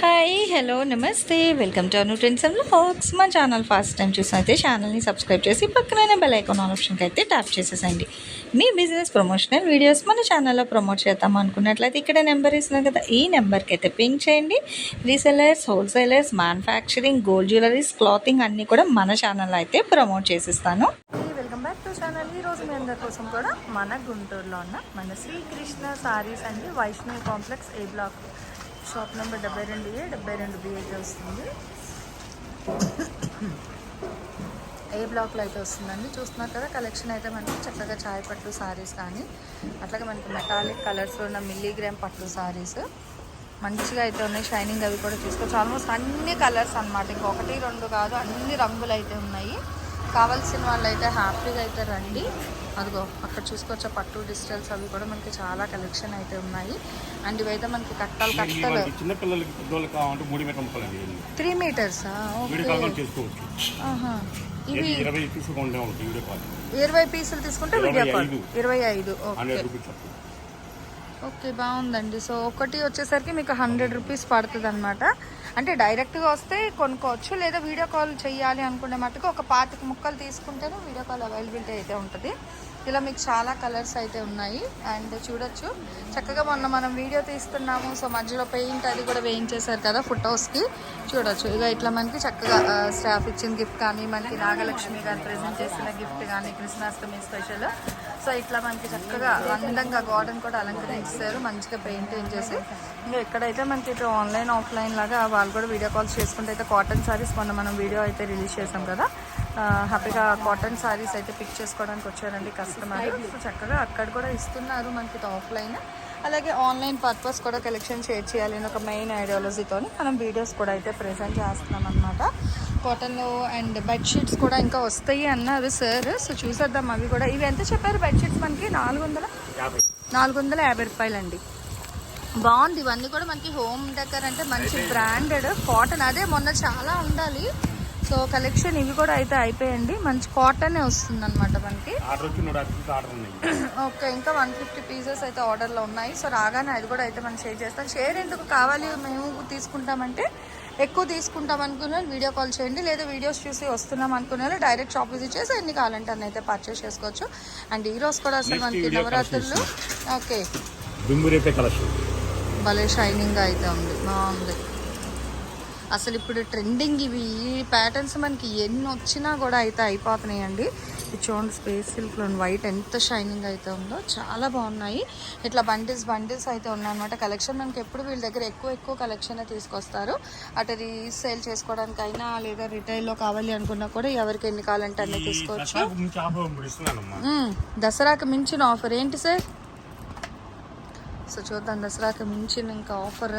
Hi hello నమస్తే. Welcome to Anu trends and facts మా channel first time చూసినైతే ఛానల్ని సబ్స్క్రైబ్ చేసి పక్కన బెల్ ఐకాన్ ఆప్షన్కి అయితే ట్యాప్ చేసేసండి మీ బిజినెస్ ప్రమోషనల్ వీడియోస్ మన ఛానల్లో ప్రమోట్ చేద్దాం అనుకున్నట్లయితే ఇక్కడ నెంబర్ ఇస్తున్నాం కదా ఈ నెంబర్కి అయితే పింక్ చేయండి. Resellers wholesalers manufacturing gold jewelleries clothing అన్నీ కూడా మన ఛానల్లో అయితే ప్రమోట్ చేసిస్తాను. వెల్కమ్ బ్యాక్ టు ఛానల్ ఈ రోజు మీ అందరి కోసం కూడా మన గుంటూరులో ఉన్న మన శ్రీకృష్ణ సారీస్ అండి Vaishnav complex A block shop number డెబ్బై రెండు ఏ డెబ్బై రెండు బి అయితే వస్తుంది. ఏ బ్లాక్లో అయితే వస్తుందండి? చూస్తున్నారు కదా కలెక్షన్ అయితే మనకి చక్కగా చాయ్ పట్టు సారీస్ కానీ అట్లాగే మనకి మెటాలిక్ కలర్స్లో ఉన్న మిల్లీగ్రామ్ పట్టు సారీస్ మంచిగా అయితే ఉన్నాయి. షైనింగ్ అవి కూడా తీసుకోవచ్చు ఆల్మోస్ట్ అన్ని కలర్స్ అన్నమాట. ఇంకొకటి రెండు కాదు అన్ని రంగులు అయితే ఉన్నాయి. కావాల్సిన వాళ్ళు అయితే హ్యాపీగా అయితే రండి. అదిగో అక్కడ చూసుకోవచ్చు పట్టు డిజిటల్స్ అవి కూడా మనకి చాలా కలెక్షన్ అయితే ఉన్నాయి. అండ్ ఇవైతే మనకి కట్టాలు కట్టలు. మనకి చిన్న పిల్లలకి పెద్దోళ్ళకి కావాలంటే మూడు మీటర్ ముక్కలండి ఇవన్నీ. త్రీ మీటర్సా ఇవి ఇరవై పీసులు తీసుకుంటే వీడియో కాల్. ఇరవై ఐదు. ఓకే. ఓకే బాగుందండి. సో ఒకటి వచ్చేసరికి మీకు హండ్రెడ్ రూపీస్ పడుతుంది అనమాట అంటే డైరెక్ట్గా వస్తే కొనుక్కోవచ్చు లేదా వీడియో కాల్ చేయాలి అనుకునే మట్టుకు ఒక పాతిక ముక్కలు తీసుకుంటేనే వీడియో కాల్ అవైలబిలిటీ అయితే ఉంటుంది. ఇలా మీకు చాలా కలర్స్ అయితే ఉన్నాయి. అండ్ చూడొచ్చు. చక్కగా మొన్న మనం వీడియో తీస్తున్నాము. సో మధ్యలో పెయింట్ అది కూడా వేయించేశారు కదా ఫొటోస్కి చూడొచ్చు. ఇక ఇట్లా మనకి చక్కగా స్టాఫ్ ఇచ్చిన గిఫ్ట్ కానీ మనకి నాగలక్ష్మి గారు ప్రజెంట్ చేసిన గిఫ్ట్ కానీ కృష్ణాష్టమి స్పెషల్ సో ఇట్లా మనకి చక్కగా అందంగా గార్డెన్ కూడా అలంకరించారు మంచిగా పెయింటింగ్ చేసి ఇంకా ఎక్కడైతే మనకి ఇట్లా ఆన్లైన్ ఆఫ్లైన్ లాగా వాళ్ళు కూడా వీడియో కాల్స్ చేసుకుంటే అయితే కాటన్ సారీస్ మొన్న మనం వీడియో అయితే రిలీజ్ చేసాం కదా. హ్యాపీగా కాటన్ సారీస్ అయితే పిక్ చేసుకోవడానికి వచ్చారండి కస్టమర్ చక్కగా అక్కడ కూడా ఇస్తున్నారు మనకి ఇటు ఆఫ్లైన్ అలాగే ఆన్లైన్ పర్పస్ కూడా కలెక్షన్ షేర్ చేయాలి అని ఒక మెయిన్ ఐడియాలజీతో మనం వీడియోస్ కూడా అయితే ప్రెజెంట్ చేస్తున్నాం అనమాట కాటన్ అండ్ బెడ్షీట్స్ కూడా ఇంకా వస్తాయి అన్నారు సార్ సో చూసేద్దాం అవి కూడా. ఇవి ఎంత చెప్పారు బెడ్షీట్స్ మనకి? నాలుగు వందల? నాలుగు వందల యాభై రూపాయలండి. బాగుంది. ఇవన్నీ కూడా మనకి హోమ్ డెకర్ అంటే మంచి బ్రాండెడ్ కాటన్ అదే మొన్న చాలా ఉండాలి. సో కలెక్షన్ ఇవి కూడా అయితే అయిపోయండి. మంచి కాటనే వస్తుంది అనమాట మనకి ఓకే ఇంకా వన్ ఫిఫ్టీ పీసెస్ అయితే ఆర్డర్లో ఉన్నాయి. సో రాగానే అది కూడా అయితే మనం షేర్ చేస్తాం. షేర్ ఎందుకు కావాలి? మేము తీసుకుంటామంటే ఎక్కువ తీసుకుంటాం అనుకున్న వాళ్ళు వీడియో కాల్ చేయండి. లేదా వీడియోస్ చూసి వస్తున్నాం అనుకునే వాళ్ళు డైరెక్ట్ షాప్ విజిట్ చేసి ఎన్ని కావాలంటే అన్ని అయితే పర్చేస్ చేసుకోవచ్చు. అండ్ ఈ రోజు కూడా అసలు మనకి నవరాత్రులు. ఓకే. భలే షైనింగ్ అయితే ఉంది. బాగుంది. అసలు ఇప్పుడు ట్రెండింగ్ ఇవి ఈ ప్యాటర్న్స్ మనకి ఎన్ని వచ్చినా కూడా అయితే అయిపోతున్నాయండి. చూడండి స్పేస్ సిల్క్లో వైట్ ఎంత షైనింగ్ అయితే ఉందో చాలా బాగున్నాయి. ఇట్లా బండిల్స్ బండిల్స్ అయితే ఉన్నాయన్నమాట. కలెక్షన్ మనకి ఎప్పుడు వీళ్ళ దగ్గర ఎక్కువ ఎక్కువ కలెక్షన్ తీసుకొస్తారు. అటు రీసేల్ చేసుకోవడానికైనా లేదా రిటైల్లో కావాలి అనుకున్నా కూడా ఎవరికి ఎన్ని కావాలంటే అన్ని తీసుకోవచ్చు. దసరాకి మించిన ఆఫర్ ఏంటి సార్? సో చూద్దాం దసరాకి మించిన ఇంకా ఆఫర్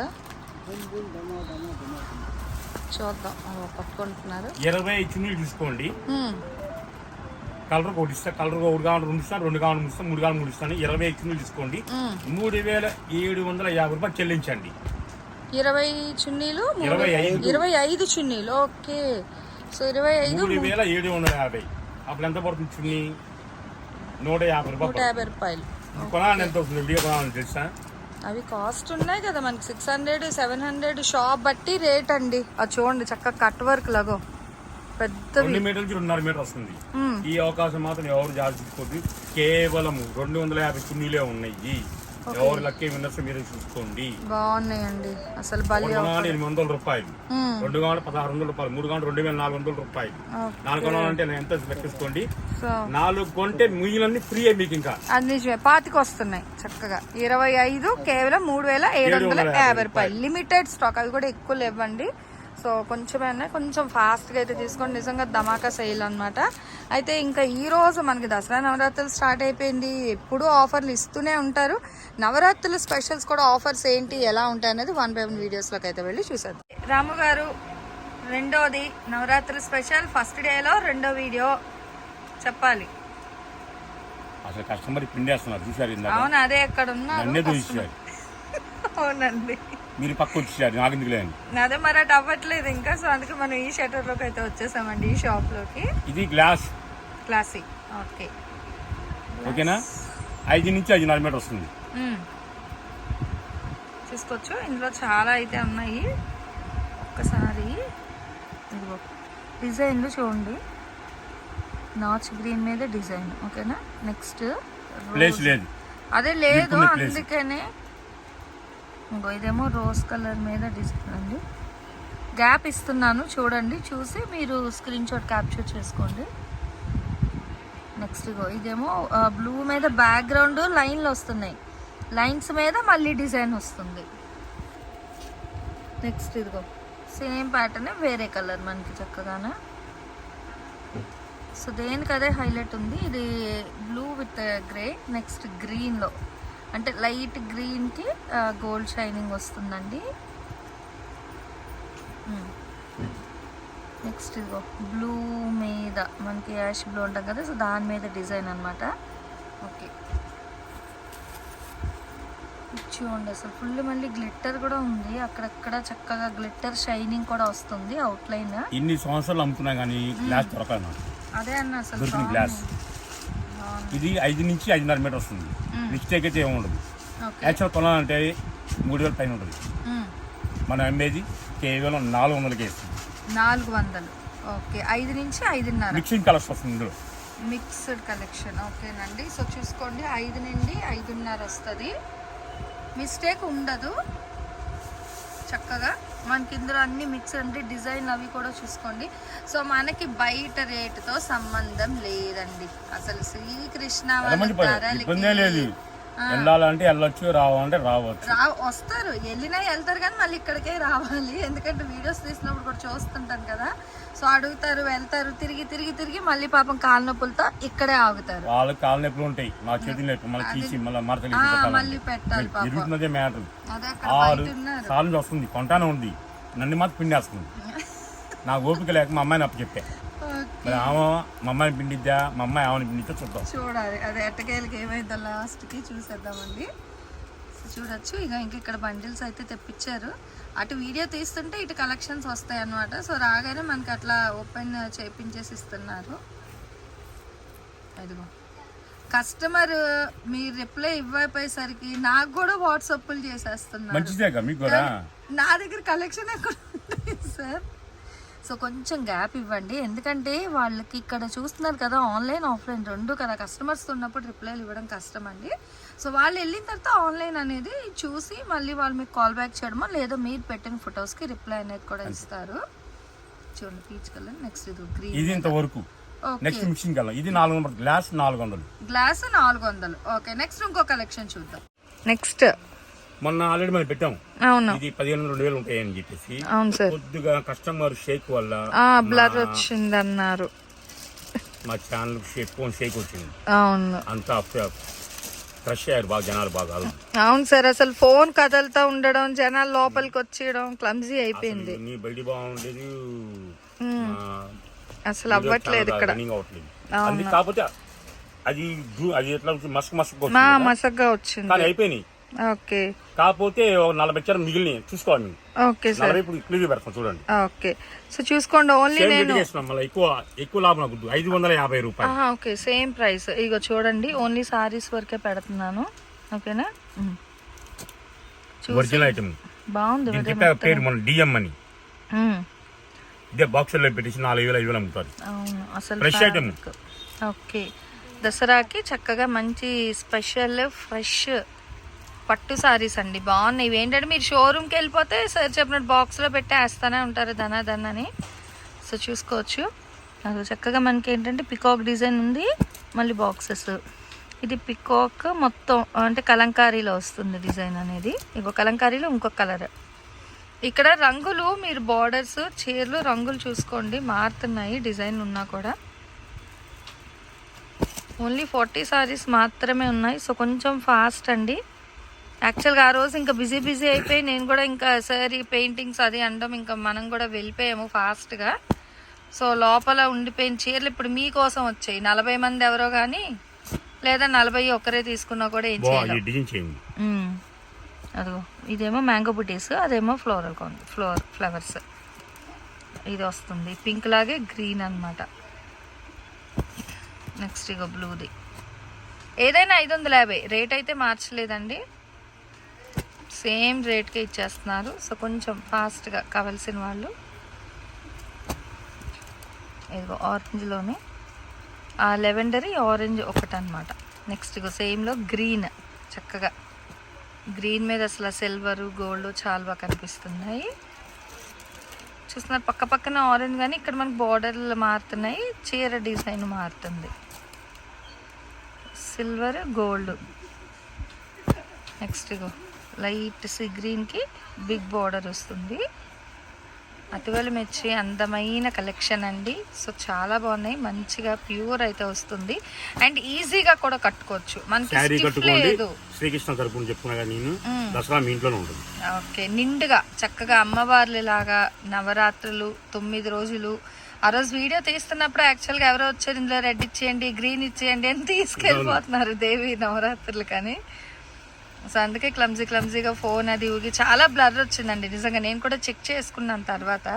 చూద్దాం. అదో పట్టుకుంటున్నారు. ఇరవై చున్నీలు తీసుకోండి. మ్మ్. కలర్ ఒకటి ఇస్తా. కలర్ ఒకటి కావాలి రెండు ఇస్తాను రెండు కావాలి మూడు ఇస్తాను మూడు కావాలి మూడు ఇస్తాను ఇరవై చున్నీలు తీసుకోండి. మూడు వేల ఏడు వందల యాభై రూపాయలు చెల్లించండి. ఇరవై చున్నీలు ఇరవై ఐదు. ఇరవై ఐదు చున్నీలు. ఓకే. సో ఇరవై ఐదు మూడు వేల ఏడు వందల యాభై. అప్పుడు ఎంత పడుతుంది చున్నీ? నూట యాభై నూట రూపాయలు యాభై రూపాయలు. కొనాలని ఎంత విడిగా కొనాలని తెలుసా? అవి కాస్ట్ ఉన్నాయి కదా మనకి. Six hundred seven hundred shop బట్టి రేట్ అండి. అది చూడండి చక్కగా కట్ వర్క్ లాగో. పెద్దవి. రెండు రెండున్నర మీటర్ వస్తుంది. ఈ అవకాశం మాత్రం ఎవరు జాగ్రత్త కేవలం రెండు వందల యాభై చున్నీలే ఉన్నాయి. ఎవరు లక్కే విన్నర్స్ మీరే చూసుకోండి. బాగున్నాయండి. అసలు ఎనిమిది వందల రూపాయలు. రెండు కావాలి పదహారు వందల రూపాయలు. మూడు కావాలి రెండు వేల నాలుగు వందల రూపాయలు. నాలుగు కొనాలంటే ఎంత లెక్కేసుకోండి సో. నాలుగు కొంటే మిగిలినన్ని ఫ్రీ మీకు ఇంకా. అది పాతికి వస్తున్నాయి చక్కగా. ఇరవై ఐదు కేవలం మూడు వేల ఏడు వందల యాభై రూపాయలు. లిమిటెడ్ స్టాక్ అవి కూడా ఎక్కువ లేవండి. సో కొంచెమైనా కొంచెం ఫాస్ట్గా అయితే తీసుకోండి నిజంగా ధమాకా సేల్ అన్నమాట. అయితే ఇంకా ఈ రోజు మనకి దసరా నవరాత్రులు స్టార్ట్ అయిపోయింది. ఎప్పుడూ ఆఫర్లు ఇస్తూనే ఉంటారు. నవరాత్రుల స్పెషల్స్ కూడా ఆఫర్స్ ఏంటి ఎలా ఉంటాయి అనేది వన్ బై వన్ వీడియోస్లోకి అయితే వెళ్ళి చూసేద్దాం. రాము గారు రెండోది నవరాత్రి స్పెషల్ ఫస్ట్ డేలో రెండో వీడియో చెప్పాలి. అసలు కస్టమర్ పిండేస్తున్నారు చూసారు అవును అదే ఎక్కడ ఉన్నారు అవునండి. మీరు పక్క వచ్చేసారు నాకు ఎందుకు లేని అదే మరి అటు అవ్వట్లేదు ఇంకా సో అందుకే మనం ఈ షటర్లోకి అయితే వచ్చేసామండి ఈ షాప్లోకి. ఇది గ్లాస్ క్లాసిక్ ఓకే ఓకేనా? ఐదు నుంచి ఐదున్నర మీటర్ వస్తుంది. మ్మ్. చూసుకోవచ్చు. ఇందులో చాలా అయితే ఉన్నాయి. ఒక్కసారి ఇదిగో డిజైన్లు చూడండి. నాచ్ గ్రీన్ మీద డిజైన్ ఓకేనా? నెక్స్ట్ ప్లేస్ లేదు. అదే లేదు. అందుకనే ఇంకో ఇదేమో రోజ్ కలర్ మీద డిస్ప్లే అండి గ్యాప్ ఇస్తున్నాను చూడండి చూసి మీరు స్క్రీన్ షాట్ క్యాప్చర్ చేసుకోండి. నెక్స్ట్ ఇగో ఇదేమో బ్లూ మీద బ్యాక్గ్రౌండ్ లైన్లు వస్తున్నాయి. లైన్స్ మీద మళ్ళీ డిజైన్ వస్తుంది. నెక్స్ట్ ఇదిగో సేమ్ ప్యాటర్న్ వేరే కలర్ మనకి చక్కగానే. సో దేనికి అదే హైలైట్ ఉంది ఇది బ్లూ విత్ గ్రే నెక్స్ట్ గ్రీన్లో. అంటే లైట్ గ్రీన్కి గోల్డ్ షైనింగ్ వస్తుందండి. నెక్స్ట్ ఇదిగో బ్లూ మీద మనకి యాష్ బ్లూ ఉంటాం కదా సో దాని మీద డిజైన్ అనమాట ఓకే. చూడండి అసలు ఫుల్ మళ్ళీ గ్లిట్టర్ కూడా ఉంది. అక్కడక్కడ చక్కగా గ్లిట్టర్ షైనింగ్ కూడా వస్తుంది అవుట్లైన్ ఇన్ని సంవత్సరాలు అమ్ముతున్నా కానీ గ్లాస్ అదే అన్న అసలు. గ్లాస్. ఇది ఐదు నుంచి ఐదున్నర మీటర్ వస్తుంది. మిస్టేక్ అయితే ఏముండదు ఓకే. యాక్చువల్ కొనాలంటే మూడు వేల పైన ఉంటుంది. మనం అమ్మేది కేవలం నాలుగు వందలకే ఇస్తుంది నాలుగు వందలు. ఓకే. ఐదు నుంచి ఐదున్నర. మిక్సింగ్ కలర్స్ వస్తుంది ఇందులో. మిక్స్డ్ కలెక్షన్ ఓకేనండి. సో చూసుకోండి ఐదు నుండి ఐదున్నర వస్తుంది. మిస్టేక్ ఉండదు. చక్కగా మనకి ఇందులో అన్ని మిక్స్ అంటే డిజైన్ అవి కూడా చూసుకోండి. సో మనకి బయట రేటుతో సంబంధం లేదండి. అసలు శ్రీకృష్ణ వాళ్ళ ధరలకి- వెళ్ళాలంటే వెళ్ళొచ్చు రావాలంటే రావచ్చు. రా వస్తారు. వెళ్ళినా వెళ్తారు కానీ మళ్ళీ ఇక్కడికే రావాలి. ఎందుకంటే వీడియోస్ తీసినప్పుడు కూడా చూస్తుంటాను కదా. సో అడుగుతారు వెళ్తారు. తిరిగి తిరిగి తిరిగి మళ్ళీ పాపం కాళ్ళ నొప్పులతో ఇక్కడే ఆగుతారు. వాళ్ళకి కాళ్ళ నొప్పులు ఉంటాయి. మా చేతులు నొప్పి మళ్ళీ తీసి మళ్ళీ మళ్ళీ పెట్టాలి పాపం. జరుగుతున్నదే మ్యాటర్. ఆరు సార్లు నుంచి వస్తుంది కొంటానే ఉంది. నన్ను మాత్రం పిండేస్తుంది. నా ఓపిక లేక మా అమ్మాయిని అప్పు చెప్పా ఓకే. మరి ఆమె మా అమ్మాయిని పిండిద్దా? మా అమ్మాయి ఆమెను పిండిద్దా? చూద్దాం. చూడాలి. అదే ఎట్టకేళ్ళకి ఏమైందో లాస్ట్కి చూసేద్దామండి. చూడొచ్చు. ఇక ఇంక ఇక్కడ బండిల్స్ అయితే తెప్పించారు. అటు వీడియో తీస్తుంటే ఇటు కలెక్షన్స్ వస్తాయి అన్నమాట సో రాగానే మనకి అట్లా ఓపెన్ చేపించేసి ఇస్తున్నారు అదిగో కస్టమర్ మీరు రిప్లై ఇవ్వకపోయేసరికి నాకు కూడా వాట్సాప్లు చేసేస్తున్నారు. నా దగ్గర కలెక్షన్ ఎక్కడ సార్? సో కొంచెం గ్యాప్ ఇవ్వండి. ఎందుకంటే వాళ్ళకి ఇక్కడ చూస్తున్నారు కదా ఆన్లైన్ ఆఫ్లైన్ రెండు కదా. కస్టమర్స్ ఉన్నప్పుడు రిప్లైలు ఇవ్వడం కష్టం అండి సో వాళ్ళు వెళ్ళిన తర్వాత ఆన్లైన్ అనేది చూసి మళ్ళీ వాళ్ళు మీకు కాల్ బ్యాక్ చేయడమో లేదా మీరు పెట్టిన ఫొటోస్కి రిప్లై అనేది కూడా ఇస్తారు. చూడండి పీచ్ కలర్ నెక్స్ట్ ఇది ఇది గ్రీన్ ఇంతవరకు. ఓకే. నెక్స్ట్ మిక్సింగ్ కల్లా ఇది నాలుగు వందలు. గ్లాస్ నాలుగు వందలు. గ్లాస్ నాలుగు వందలు. ఓకే నెక్స్ట్ ఇంకో కలెక్షన్ చూద్దాం. నెక్స్ట్ మొన్న ఆల్రెడీ మనం పెట్టాం. అవును. ఇది పదిహేను రెండు వేలు ఉంటాయని చెప్పేసి అవును సార్. కొద్దిగా కస్టమర్ షేక్ వల్ల బ్లర్ వచ్చింది అన్నారు మా ఛానల్ షేక్ ఫోన్ షేక్ వచ్చింది. అవును. అంతా ఫ్రెష్ అయ్యారు బాగా జనాలు బాగా అవును సార్ అసలు ఫోన్ కదలుతూ ఉండడం జనాలు లోపలికి వచ్చేయడం క్లమ్జీ అయిపోయింది. నీ బయట బాగుండేది అసలు అవ్వట్లేదు ఇక్కడ. కాకపోతే అది అది ఎట్లా? మస్క్ మస్క్. మసగ్గా వచ్చింది అయిపోయినాయి. ఓకే. కాకపోతే నలభై చారు మిగిలినాయి. చూసుకోవాలి మీరు. Okay sir. ఇప్పుడు క్లియర్ పెడతాం చూడండి. ఓకే. సో చూసుకోండి ఓన్లీ నేను మళ్ళీ ఎక్కువ ఎక్కువ లాభం నాకు ఐదు వందల యాభై రూపాయలు. ఓకే. Same price. ఇగో చూడండి ఓన్లీ సారీస్ వరకే పెడుతున్నాను. ఓకేనా? ఒరిజినల్ ఐటమ్ బాగుంది పేరు మన డిఎం అని. ఇదే బాక్సుల్లో పెట్టేసి నాలుగు వేలు ఐదు వేలు అమ్ముతారు. అసలు item. fabric. ఓకే. దసరాకి చక్కగా మంచి స్పెషల్ ఫ్రెష్ పట్టు సారీస్ అండి. బాగున్నాయి. ఇవి ఏంటంటే మీరు షోరూమ్కి వెళ్ళిపోతే సార్ చెప్పినట్టు బాక్స్లో పెట్టి వేస్తూనే ఉంటారు ధన ధన అని. సో చూసుకోవచ్చు. అది చక్కగా మనకి ఏంటంటే పికాక్ డిజైన్ ఉంది. మళ్ళీ బాక్సెస్ ఇది పికాక్ మొత్తం అంటే కలంకారీలో వస్తుంది డిజైన్ అనేది. ఇంకో కలంకారీలో ఇంకొక కలర్ ఇక్కడ రంగులు మీరు బార్డర్స్ చీరలు రంగులు చూసుకోండి. మారుతున్నాయి డిజైన్ ఉన్నా కూడా. ఓన్లీ ఫార్టీ సారీస్ మాత్రమే ఉన్నాయి. సో కొంచెం ఫాస్ట్ అండి. యాక్చువల్గా ఆ రోజు ఇంకా బిజీ బిజీ అయిపోయి నేను కూడా ఇంకా సార్ ఈ పెయింటింగ్స్ అది అనడం ఇంకా మనం కూడా వెళ్ళిపోయాము ఫాస్ట్గా. సో లోపల ఉండిపోయిన చీరలు ఇప్పుడు మీకోసం వచ్చాయి. నలభై మంది ఎవరో కానీ లేదా నలభై ఒకరే తీసుకున్నా కూడా ఏం చేయలేం. అదిగో ఇదేమో మ్యాంగో బుటీస్ అదేమో ఫ్లోరల్ కాన్ ఫ్లోర్ ఫ్లవర్స్. ఇది వస్తుంది. పింక్ లాగే గ్రీన్ అన్నమాట. నెక్స్ట్ ఇగో బ్లూది. ఏదైనా ఐదు వందల యాభై. రేట్ అయితే మార్చలేదండి. సేమ్ రేట్కే ఇచ్చేస్తున్నారు. సో కొంచెం ఫాస్ట్గా కావాల్సిన వాళ్ళు ఇదిగో ఆరెంజ్లోనే. ఆ లెవెండరీ ఆరెంజ్ ఒకటి అనమాట నెక్స్ట్ ఇగో సేమ్లో గ్రీన్ చక్కగా. గ్రీన్ మీద అసలు సిల్వర్ గోల్డ్ చాలా బాగా కనిపిస్తున్నాయి. చూస్తున్నారు పక్క పక్కన ఆరెంజ్ కానీ ఇక్కడ మనకి బార్డర్లు మారుతున్నాయి. చీర డిజైన్ మారుతుంది. Silver gold. నెక్స్ట్ ఇగో లైట్ సీ గ్రీన్కి బిగ్ బార్డర్ వస్తుంది. అతివలు మెచ్చి అందమైన కలెక్షన్ అండి. సో చాలా బాగున్నాయి. మంచిగా ప్యూర్ అయితే వస్తుంది. అండ్ ఈజీగా కూడా కట్టుకోవచ్చు. మనకి లేదు. శ్రీకృష్ణ తరపున చెప్పుకున్నా కదా నేను మ్మ్. దసరా మీ ఇంట్లోనే ఉంటుంది. ఓకే. నిండుగా చక్కగా అమ్మవార్లు లాగా నవరాత్రులు తొమ్మిది రోజులు. ఆ రోజు వీడియో తీస్తున్నప్పుడు యాక్చువల్గా ఎవరో వచ్చారు ఇందులో రెడ్ ఇచ్చేయండి గ్రీన్ ఇచ్చేయండి అని తీసుకెళ్ళిపోతున్నారు దేవి నవరాత్రులు కానీ. సో అందుకే క్లమ్జీ క్లమ్జీగా ఫోన్ అది ఊగి చాలా బ్లర్ వచ్చిందండి. నిజంగా నేను కూడా చెక్ చేసుకున్నాను తర్వాత.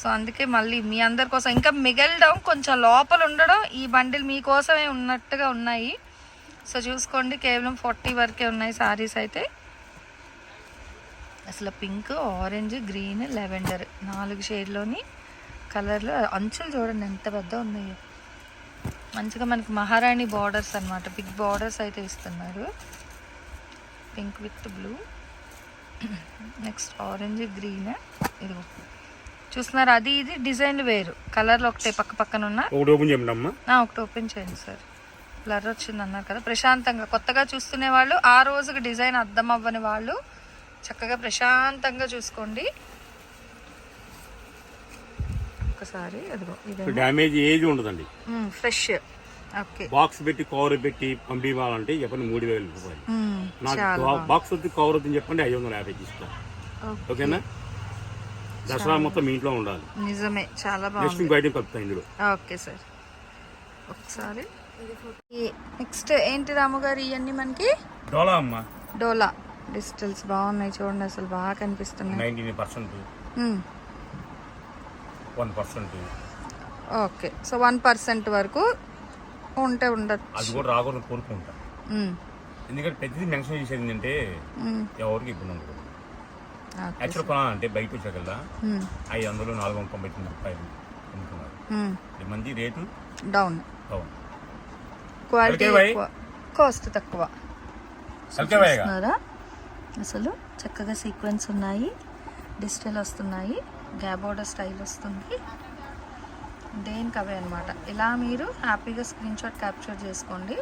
సో అందుకే మళ్ళీ మీ అందరి కోసం ఇంకా మిగలడం కొంచెం లోపల ఉండడం ఈ బండిలు మీకోసమే ఉన్నట్టుగా ఉన్నాయి. సో చూసుకోండి కేవలం ఫార్టీ వరకే ఉన్నాయి సారీస్ అయితే. అసలు పింక్ ఆరెంజ్ గ్రీన్ లెవెండర్ నాలుగు షేడ్లోని కలర్లో. అంచులు చూడండి ఎంత పెద్ద ఉన్నాయో. మంచిగా మనకి మహారాణి బార్డర్స్ అన్నమాట. బిగ్ బార్డర్స్ అయితే ఇస్తున్నారు. Pink with blue. Next orange green ఇదిగో. చూస్తున్నారు? అది ఇది డిజైన్లు వేరు. కలర్లు ఒకటే పక్క పక్కన ఉన్న. ఒకటి ఓపెన్ చేయండి అమ్మా. ఆ, ఒకటి ఓపెన్ చేయండి సార్. బ్లర్ వచ్చింది అన్నారు కదా. ప్రశాంతంగా కొత్తగా చూస్తునే వాళ్ళు ఆ రోజుకి డిజైన్ అర్థం అవ్వని వాళ్ళు చక్కగా ప్రశాంతంగా చూసుకోండి. ఒకసారి అదిగో ఇది డ్యామేజ్ ఏది ఉండదండి. ఫ్రెష్. బాక్స్ పెట్టి కవర్ పెట్టి పంపించాలంటే చెప్పండి మూడు వేల రూపాయలు. నాకు బాక్స్ వద్దు కవర్ వద్దని చెప్పండి ఐదు వందల యాభై ఇస్తాను ఓకే. ఓకేనా? దసరా మొత్తం మీ ఇంట్లో ఉండాలి. నిజమే చాలా బాగుంది. కలుపుతాయి ఇందులో. Okay sir. ఒకసారి. నెక్స్ట్ ఏంటి రాముగారు ఇవన్నీ మనకి? డోలా అమ్మ. డోలా. డిజిటల్స్ బాగున్నాయి చూడండి అసలు బాగా కనిపిస్తున్నాయి. Nineteen percent. One percent. Okay so one percent వరకు ఉంటే ఉండొచ్చు. అది కూడా రాకూడదు కోరుకుంటా. ఎందుకంటే ప్రతిదీ మెన్షన్ చేసేది ఏంటంటే. ఎవరికి ఇబ్బంది ఉండదు. యాక్చువల్ కొనా అంటే బయట వచ్చాకల్లా. ఐదు వందలు నాలుగు వందల తొంభై తొమ్మిది రూపాయలు అమ్ముతున్నారు. ఇది మంది రేటు డౌన్. అవును క్వాలిటీ. ఎక్కువ. కాస్ట్ తక్కువ. అసలు చక్కగా సీక్వెన్స్ ఉన్నాయి. డిజిటల్ వస్తున్నాయి. గ్యాబోర్డర్ స్టైల్ వస్తుంది. దేనికి అవే అనమాట ఇలా మీరు హ్యాపీగా స్క్రీన్ షాట్ క్యాప్చర్ చేసుకోండి.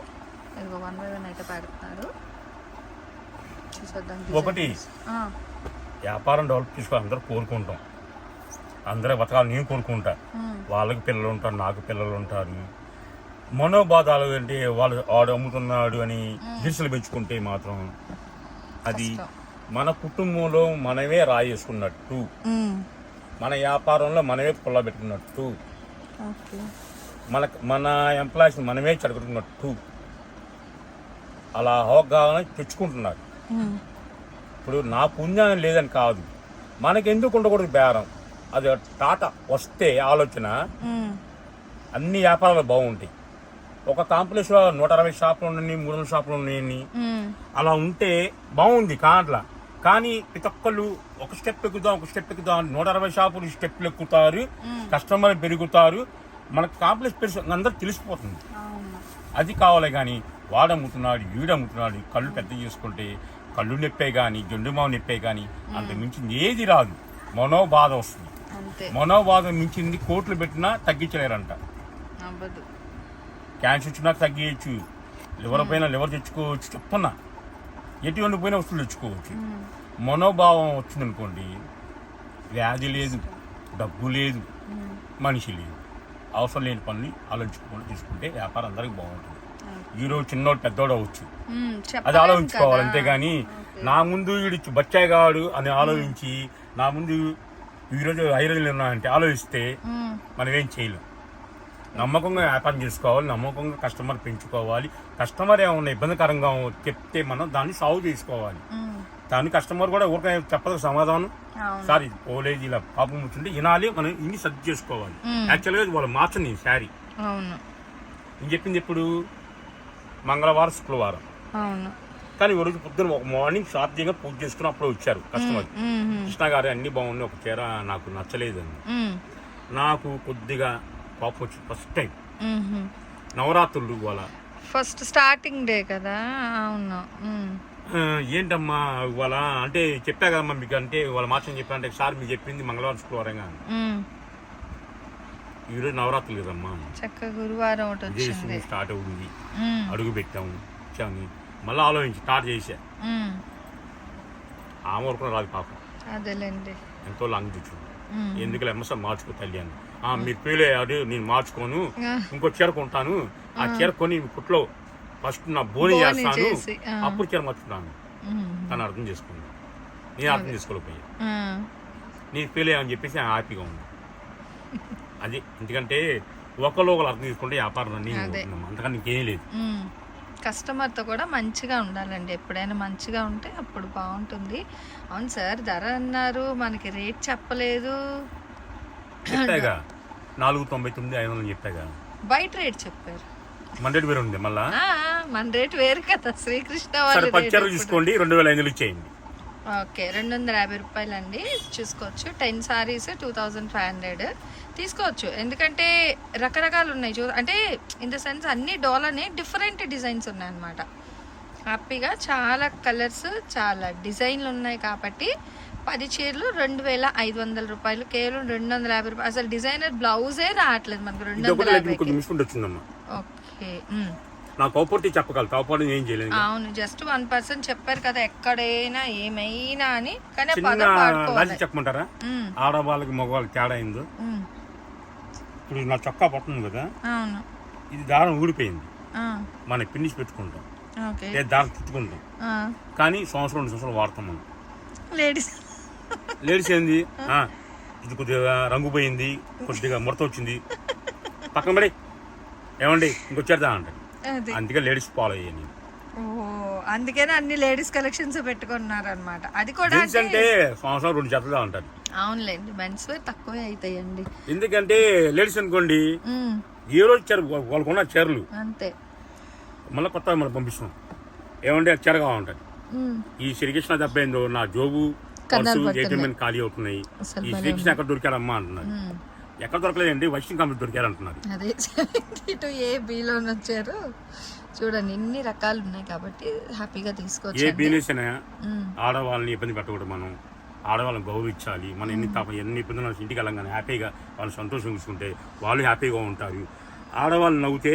ఇదిగో వన్ బై వన్ అయితే పెడుతున్నారు. చూసేద్దాం ఒకటి. వ్యాపారం డెవలప్ చేసుకోవాలి. అందరూ కోరుకుంటాం. అందరూ బతకాలి నేను కోరుకుంటా. వాళ్ళకి పిల్లలు ఉంటారు నాకు పిల్లలు ఉంటారు. మనోబాధాలు అంటే వాళ్ళు ఆడు అమ్ముతున్నాడు అని హింసలు పెంచుకుంటే మాత్రం అది. మన కుటుంబంలో మనమే రాయేసుకున్నట్టు. మన వ్యాపారంలో మనమే పుల్ల పెట్టుకున్నట్టు. మన మన ఎంప్లాయీస్ మనమే చెడగొట్టుకున్నట్టు అలా అవగాహన తెచ్చుకుంటున్నారు. ఉమ్, ఇప్పుడు నా పుణ్యం లేదని కాదు. మనకెందుకు ఉండకూడదు బేరం? అది టాటా వస్తే ఆలోచన ఉమ్, అన్ని వ్యాపారాలు బాగుంటాయి. ఒక కాంప్లెక్స్లో నూట అరవై షాపులు ఉన్నాయి మూడు వందల షాపులు ఉన్నాయి ఉమ్, అలా ఉంటే బాగుంది కాంట్లా. కానీ ప్రతి ఒక్కళ్ళు ఒక స్టెప్ ఎక్కుదాం ఒక స్టెప్ ఎక్కుదాం నూట అరవై షాపులు స్టెప్లు ఎక్కుతారు. కస్టమర్ పెరుగుతారు. మనకు కాంప్లెక్స్ పెరుగు అందరూ తెలిసిపోతుంది. అది కావాలి కానీ వాడమ్ముతున్నాడు వీడమ్ముతున్నాడు కళ్ళు పెద్ద చేసుకుంటే కళ్ళు నొప్పే కానీ జొండుమావ నొప్పే కానీ అంత మించింది ఏది రాదు. మనోబాధ వస్తుంది. మనోబాధ మించింది కోట్లు పెట్టినా తగ్గించలేరంట. క్యాన్సర్ వచ్చినా తగ్గించచ్చు లివర్ పైన లివర్ తెచ్చుకోవచ్చు. చెప్తున్నా. ఎటువంటి పోయిన వస్తువులు తెచ్చుకోవచ్చు. మనోభావం వచ్చిందనుకోండి వ్యాధి లేదు డబ్బు లేదు మనిషి లేదు. అవసరం లేని పనులు ఆలోచించుకొని తీసుకుంటే వ్యాపారం అందరికి బాగుంటుంది. ఈరోజు చిన్నోడు పెద్దోడు అవ్వచ్చు. ఉమ్, అది ఆలోచించుకోవాలి. అంతేగాని. నా ముందు వీడు బచ్చాయిగాడు అని ఆలోచించి నా ముందు ఈరోజు ఐరన్లు ఉన్నాయంటే ఆలోచిస్తే మనం ఏం చేయలేం. నమ్మకంగా వ్యాపారం చేసుకోవాలి నమ్మకంగా కస్టమర్ పెంచుకోవాలి. కస్టమర్ ఏమన్నా ఇబ్బందికరంగా చెప్తే మనం దాన్ని సాల్వ్ చేసుకోవాలి. దాని కస్టమర్ కూడా ఊరికే చెప్పదు సమాధానం. సారీ పోలేదు ఇలా పాపం వచ్చింటే వినాలి మనం ఇన్ని సర్ది చేసుకోవాలి. యాక్చువల్గా వాళ్ళు మార్చండి శారీ. నేను చెప్పింది ఎప్పుడు? మంగళవారం శుక్రవారం. కానీ ఈ రోజు పొద్దున్న ఒక మార్నింగ్ షాప్ దిగా పూజ చేసుకుని అప్పుడు వచ్చారు కస్టమర్. కృష్ణ గారు అన్ని బాగున్నాయి ఒక చీర నాకు నచ్చలేదండి. నాకు కొద్దిగా కోపం వచ్చి ఫస్ట్ టైం. నవరాత్రులు వాళ్ళ ఫస్ట్ స్టార్టింగ్ డే కదా? అవును. ఏంటమ్మా ఇవాళ? అంటే చెప్పా కదమ్మా మీకు అంటే వాళ్ళ మాట చెప్పా అంటే సార్ మీరు చెప్పింది మంగళవారం శుక్రవారంగా మ్మ్. ఈరోజు నవరాత్రులు కదమ్మా. చక్కగా గురువారం ఒకటి వచ్చింది. స్టార్ట్ అవుతుంది. అడుగు పెట్టాము. వచ్చాము మళ్ళీ ఆలోచించి స్టార్ట్ చేసా. ఆమె వరకు రాదు పాపం. అదేలేండి. ఎంతో లాంగ్ తెచ్చింది మ్మ్. ఎందుకు ఎంఎస్ మార్చుకో తల్లి అని. మీరు ఫెయిల్ అయ్యారు నేను మార్చుకోను. ఇంకో చీర కొంటాను. ఆ చీర కొని కుట్లో ఫస్ట్ నా బోని చేస్తాను. అప్పుడు చీర మార్చుకున్నాను. తను అర్థం చేసుకుంది. నేను అర్థం చేసుకోలేకపోయా. నేను ఫెయిల్ అయ్యామని చెప్పేసి హ్యాపీగా ఉంది. అది ఎందుకంటే ఒకళ్ళు ఒకరు అర్థం చేసుకుంటే వ్యాపారం. అంతకన్నా ఇంకేం లేదు. కస్టమర్తో కూడా మంచిగా ఉండాలండి. ఎప్పుడైనా మంచిగా ఉంటే అప్పుడు బాగుంటుంది. అవును సార్ ధర అన్నారు. మనకి రేట్ చెప్పలేదు. చెప్పాగా. నాలుగు తొంభై తొమ్మిది ఐదు వందలు చెప్పాగా. బయట రేట్ చెప్పారు. మన రేటు వేరే ఉంది మళ్ళా? మన రేట్ వేరు కదా. శ్రీకృష్ణ సరే ఇప్పుడు. తీసుకోండి రెండు వేల ఐదు ఇచ్చేయండి. ఓకే రెండు వందల యాభై రూపాయలు అండి చూసుకోవచ్చు. Ten sarees two thousand five hundred. తీసుకోవచ్చు. ఎందుకంటే రకరకాలు ఉన్నాయి. చూ అంటే ఇన్ ద సెన్స్ అన్ని డోలనే డిఫరెంట్ డిజైన్స్ ఉన్నాయి అన్నమాట హ్యాపీగా చాలా కలర్స్ చాలా డిజైన్లు ఉన్నాయి కాబట్టి పది చీరలు రెండు వేల ఐదు వందల రూపాయలు కేవలం రెండు వందల యాభై రూపాయలు. అసలు డిజైనర్ బ్లౌజే రావట్లేదు మనకు రెండు వందల వచ్చిందమ్మా ఓకే ఉమ్. నా కోపర్టీ చెప్పగలరు కోపర్టీ ఏం చేయలేదు అవును జస్ట్ వన్ పర్సెంట్ చెప్పారు కదా ఎక్కడైనా ఏమైనా అని. కానీ లాజిక్ చెప్పమంటారా? ఆడవాళ్ళకి మగవాళ్ళకి తేడా అయిందో ఇప్పుడు నా చొక్కా పడుతుంది కదా అవును. ఇది దారం ఊడిపోయింది. ఆ, మనం పిన్నిసి పెట్టుకుంటాం. ఓకే. లేదా దారం చుట్టుకుంటాం కానీ సంవత్సరం రెండు సంవత్సరాలు వాడతాం మనం. లేడీస్ లేడీస్ ఏంది? ఇది కొద్దిగా రంగు పోయింది కొద్దిగా ముడత వచ్చింది. పక్కన పడి. ఏమండి ఇంకొచ్చేద్దా అది. అందుకే లేడీస్ ఫాలో అయ్యాను అందుకనే అన్ని లేడీస్ కలెక్షన్స్ పెట్టుకున్నారు అనమాట అది కూడా అంటే అంటే సంవత్సరం రెండు జతలుగా ఉంటారు అవునులేండి మెన్స్ వేర్ తక్కువే అవుతాయండి ఎందుకంటే లేడీస్ అనుకోండి ఏ రోజు చీర వాళ్ళకున్న చీరలు. అంతే. మళ్ళీ కొత్తగా మనం పంపిస్తున్నాం. ఏమంటే చీర కావాలంటారు. ఈ శ్రీకృష్ణ దెబ్బైందో నా జోబు. ఏటీఎం ఖాళీ అవుతున్నాయి. ఈ శ్రీకృష్ణ ఎక్కడ దొరికాడమ్మా అంటున్నారు. ఎక్కడ దొరకలేదండి వైష్ణవ్ కంపెనీ దొరికారు అంటున్నారు అదే ఇటు ఏ బీలో వచ్చారు చూడండి ఇన్ని రకాలు ఉన్నాయి కాబట్టి హ్యాపీగా ఏ తీసుకోవచ్చు బిజినెస్ అయినా ఆడవాళ్ళని ఇబ్బంది పెట్టకూడదు మనం. ఆడవాళ్ళని గౌరవించాలి. మనం ఎన్ని తప్ప ఎన్ని ఇబ్బందులు ఇంటికి వెళ్ళగానే హ్యాపీగా వాళ్ళు సంతోషం చూసుకుంటే వాళ్ళు హ్యాపీగా ఉంటారు. ఆడవాళ్ళు నవ్వుతే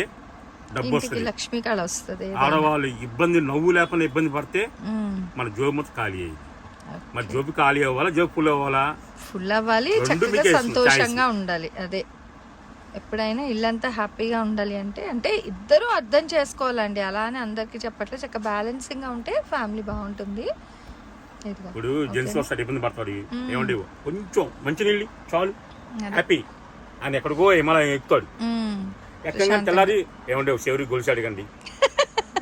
డబ్బు వస్తుంది. లక్ష్మీ వస్తుంది. ఆడవాళ్ళు ఇబ్బంది నవ్వు లేకుండా ఇబ్బంది పడితే మన జోబు మొత్తం ఖాళీ అయ్యింది. మరి జోబు ఖాళీ అవ్వాలా? జోబు ఫుల్ అవ్వాలా? ఫుల్ అవ్వాలి చక్కగా సంతోషంగా ఉండాలి అదే. ఎప్పుడైనా ఇల్లంతా హ్యాపీగా ఉండాలి అంటే అంటే ఇద్దరు అర్థం చేసుకోవాలండి. అలా అని అందరికీ చెప్పట్లేదు చక్కగా బ్యాలెన్సింగ్గా ఉంటే ఫ్యామిలీ బాగుంటుంది. ఇప్పుడు జెంట్స్ వస్తారు ఇబ్బంది పడతారు. ఏమండి? కొంచెం మంచి నీళ్ళు చాలు హ్యాపీ ఆయన ఎక్కడికో హిమాలయం ఎక్కుతాడు. ఉమ్, ఎక్కగా తెల్లారి ఏమండి? ఒక చెవిరి గొలుసు అడగండి.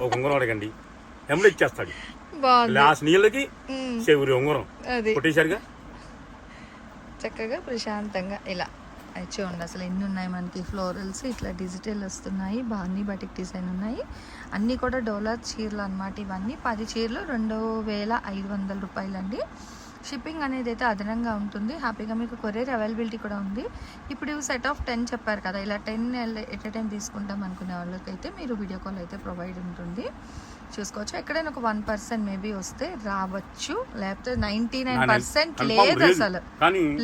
ఒక ఉంగరం అడగండి. ఎమ్మడి ఇచ్చేస్తాడు. గ్లాస్ నీళ్ళకి చెవిరి ఉంగరం. అది. కొట్టేశారుగా? చక్కగా ప్రశాంతంగా ఇలా అది చూడండి అసలు ఎన్ని ఉన్నాయి మనకి? ఫ్లోరల్స్ ఇట్లా డిజిటల్ వస్తున్నాయి బాగున్నాయి బటిక్ డిజైన్ ఉన్నాయి. అన్నీ కూడా డోలా చీరలు అన్నమాట ఇవన్నీ. పది చీరలు రెండు వేల ఐదు వందల రూపాయలండి. షిప్పింగ్ అనేది అయితే అదనంగా ఉంటుంది. హ్యాపీగా మీకు కొరియర్ అవైలబిలిటీ కూడా ఉంది. ఇప్పుడు సెట్ ఆఫ్ టెన్ చెప్పారు కదా. ఇలా టెన్ ఎట్ టైం తీసుకుంటాం అనుకునే వాళ్ళకైతే మీరు వీడియో కాల్ అయితే ప్రొవైడ్ ఉంటుంది. చూసుకోవచ్చు. ఎక్కడైనా ఒక వన్ పర్సెంట్ మేబీ వస్తే రావచ్చు. లేకపోతే నైంటీ నైన్ పర్సెంట్ లేదు. అసలు.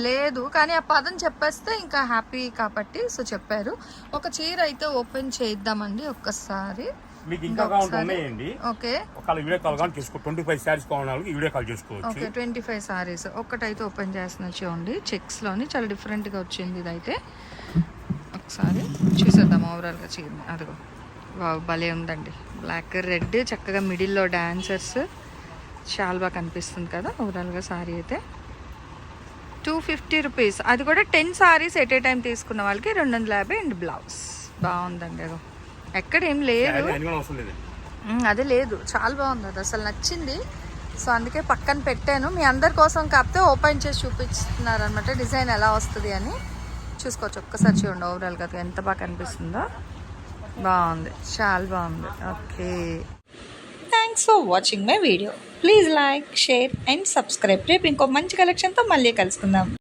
లేదు. కానీ ఆ పదం చెప్పేస్తే ఇంకా హ్యాపీ కాబట్టి సో చెప్పారు. ఒక చీర అయితే ఓపెన్ చేద్దామండి ఒక్కసారి. మీకు ఇంకా కావాలి ఉన్నాయండి. ఓకే. ఒకవేళ వీడియో కాల్ కానీ చేసుకో ట్వంటీ ఫైవ్ శారీస్ కావాలి వీడియో కాల్ చేసుకోవచ్చు. ఓకే ట్వంటీ ఫైవ్ సారీస్ ఒక్కటైతే ఓపెన్ చేస్తున్నా చూడండి. చెక్స్లోని చాలా డిఫరెంట్గా వచ్చింది ఇదైతే. ఒకసారి చూసేద్దాం ఓవరాల్గా చీర అదిగో. భలే ఉందండి. బ్లాక్ రెడ్ చక్కగా మిడిల్లో డాన్సర్స్. చాలా బాగా కనిపిస్తుంది కదా ఓవరాల్గా సారీ అయితే. Two fifty rupees. అది కూడా ten sarees at a time తీసుకున్న వాళ్ళకి రెండు వందల యాభై అండ్ బ్లౌజ్. బాగుందండి అదో ఎక్కడ ఏం లేదు. అదే లేదు. చాలా బాగుంది అది. అసలు నచ్చింది. సో అందుకే పక్కన పెట్టాను. మీ అందరి కోసం కాకపోతే ఓపెన్ చేసి చూపిస్తున్నారు అనమాట డిజైన్ ఎలా వస్తుంది అని. చూసుకోవచ్చు. ఒక్కసారి చూడండి. ఓవరాల్గా అది ఎంత బాగా కనిపిస్తుందో. బాగుంది. చాలా బాగుంది. Okay. Thanks for watching my video please like share and subscribe రేపు ఇంకో మంచి కలెక్షన్తో మళ్ళీ కలుసుకుందాం.